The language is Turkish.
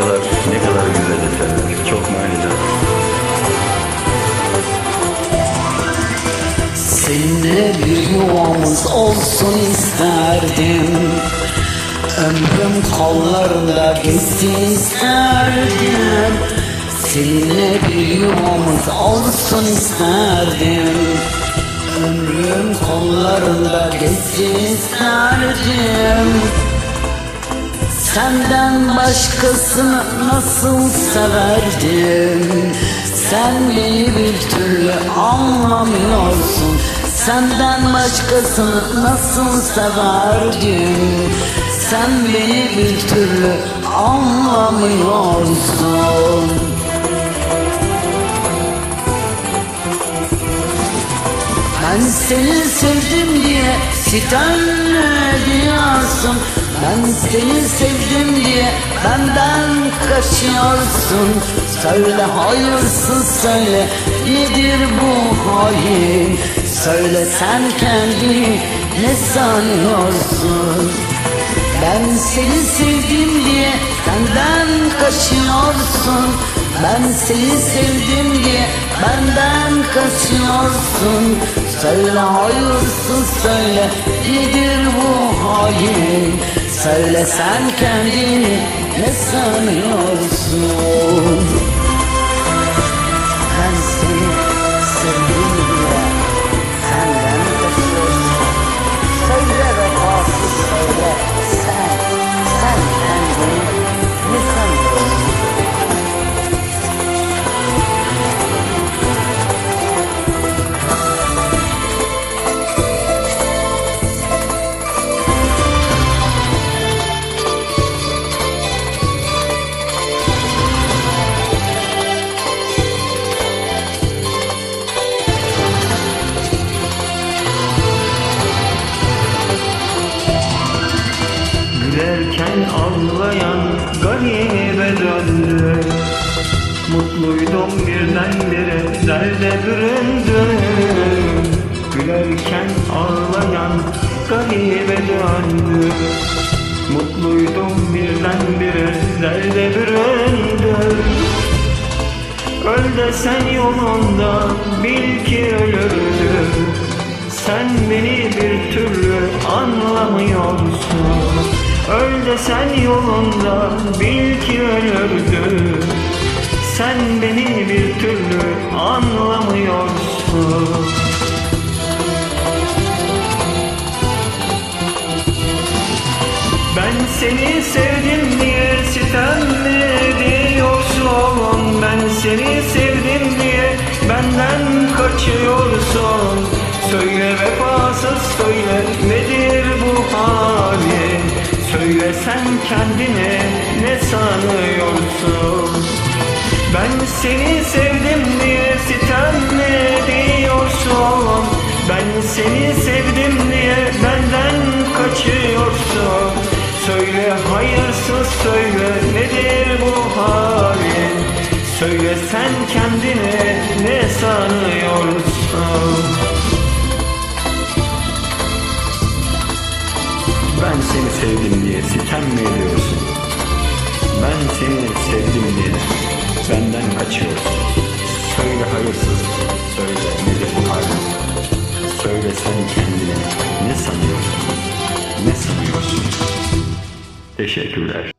kadar ne kadar güzel eserler. Çok manidar. Seninle bir yuvamız olsun isterdim Ömrüm kollarında geçsin isterdim Seninle bir yuvamız olsun isterdim Ömrüm kollarında geçsin isterdim Senden başkasını nasıl severdim? Sen beni bir türlü anlamıyorsun. Senden başkasını nasıl severdim? Sen beni bir türlü anlamıyorsun. Ben seni sevdim diye sitem ediyorsun Ben seni sevdim diye benden kaçıyorsun. Söyle hayırsız söyle nedir bu halin Söyle sen kendini ne sanıyorsun? Ben seni sevdim diye senden kaçıyorsun. Ben seni sevdim diye benden kaçıyorsun. Söyle hayırsız söyle bu halin Söyle kendini ne sanıyorsun Gülerken ağlayan garibe döndü. Mutluydum birdenbire derde büründüm Gülerken ağlayan garibe döndü. Mutluydum birdenbire derde büründüm Öl desen yolunda bil ki ölürdüm Sen beni bir türlü anlamıyorsun Desen yolunda bil ki ölürdüm Sen beni bir türlü anlamıyorsun. Ben seni sevdim diye sitem mi sen kendine ne sanıyorsun? Ben seni sevdim diye sitem ediyorsun Ben seni sevdim diye benden kaçıyorsun? Söyle hayırsız söyle nedir bu halin? Söyle sen kendine ne sanıyorsun sitem mi ediyorsun? Ben seni sevdim diye benden kaçıyorsun. Söyle hayırsız, söyle nedir bu halin? Söyle sen kendine ne sanıyorsun? Ne sanıyorsun? Teşekkürler.